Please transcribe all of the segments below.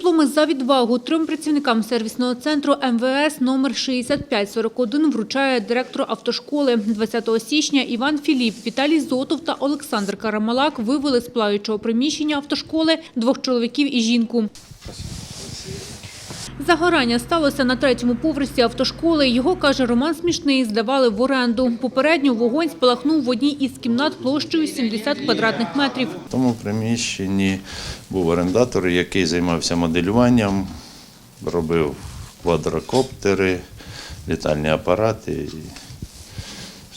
дипломи за відвагу трьом працівникам сервісного центру МВС номер 6541 вручає директор автошколи. 20 січня Іван Філіп, Віталій Зотов та Олександр Карамалак вивели з плаючого приміщення автошколи двох чоловіків і жінку. Загорання сталося на третьому поверсі автошколи. Його, каже Роман Смішний, здавали в оренду. Попередньо вогонь спалахнув в одній із кімнат площею 70 квадратних метрів. В тому приміщенні був орендатор, який займався моделюванням, робив квадрокоптери, літальні апарати. І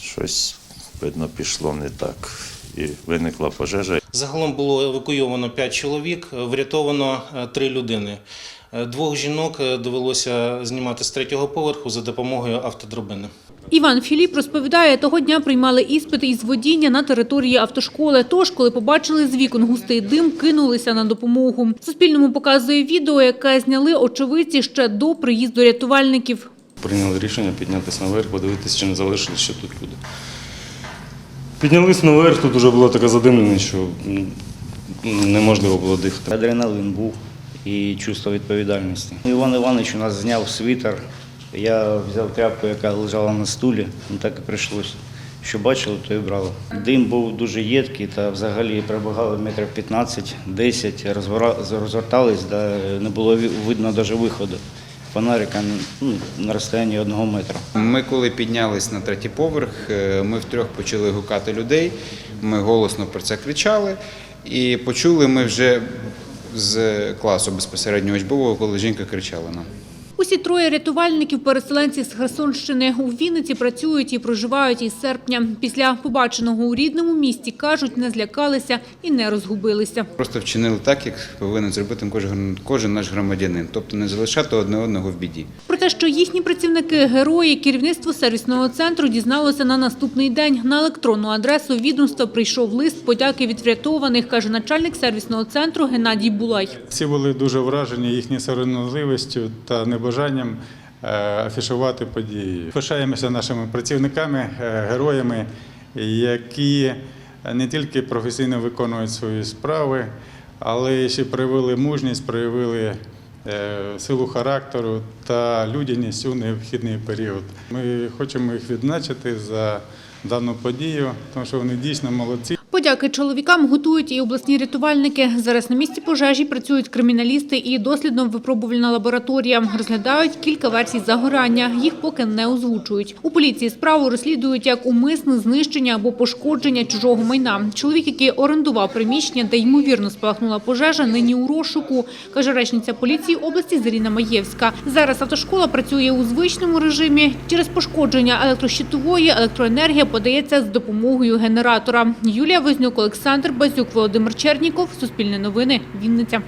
щось, видно, пішло не так. І виникла пожежа. Загалом було евакуйовано 5 чоловік, врятовано 3 людини. Е, Двох жінок е, довелося знімати з третього поверху за допомогою автодрабини. Іван Філіп розповідає, того дня приймали іспити із водіння на території автошколи. Тож, коли побачили з вікон густий дим, кинулися на допомогу. Суспільному показує відео, яке зняли очевидці ще до приїзду рятувальників. Прийняли рішення піднятися наверх, подивитися, чи не залишились ще тут люди. Піднялись наверх, тут вже була така задимленість, що неможливо було дихати. Адреналин був і чувство відповідальності. Іван Іванович у нас зняв світер. Я взяв тряпку, яка лежала на стулі, ну так і прийшлося. Що бачили, то і брали. Дим був дуже їдкий та взагалі прибігали метрів 15-10, розгора- розгортались, де не було видно навіть виходу. Фонарика ну, на розстоянні одного метра. Ми коли піднялись на третій поверх, е, ми втрьох почали гукати людей. Ми голосно про це кричали. І почули ми вже з класу безпосередньо учбового, коли жінка кричала нам. Усі троє рятувальників, переселенці з Херсонщини, у Вінниці працюють і проживають із серпня. Після побаченого у рідному місті, кажуть, не злякалися і не розгубилися. Просто вчинили так, як повинен зробити кожен, кожен наш громадянин, тобто не залишати одне одного в біді. Те, що їхні працівники – герої, керівництво сервісного центру дізналося на наступний день. На електронну адресу відомства прийшов лист подяки від врятованих, каже начальник сервісного центру Геннадій Булай. Всі були дуже вражені їхньою сором'язливістю та небажанням е, афішувати події. Пишаємося нашими працівниками, е, героями, які не тільки професійно виконують свої справи, але ще проявили мужність, проявили силу характеру та людяність у необхідний період. Ми хочемо їх відзначити за дану подію, тому що вони дійсно молодці. Подяки чоловікам готують і обласні рятувальники. Зараз на місці пожежі працюють криміналісти і дослідно-випробувальна лабораторія. Розглядають кілька версій загорання. Їх поки не озвучують. У поліції справу розслідують як умисне знищення або пошкодження чужого майна. Чоловік, який орендував приміщення, де ймовірно спалахнула пожежа, нині у розшуку, каже речниця поліції області Заріна Маєвська. Зараз автошкола працює у звичному режимі. Через пошкодження електрощитової електроенергія подається з допомогою генератора. Юлія Вознюк, Олександр Базюк, Володимир Черніков. Суспільне новини. Вінниця.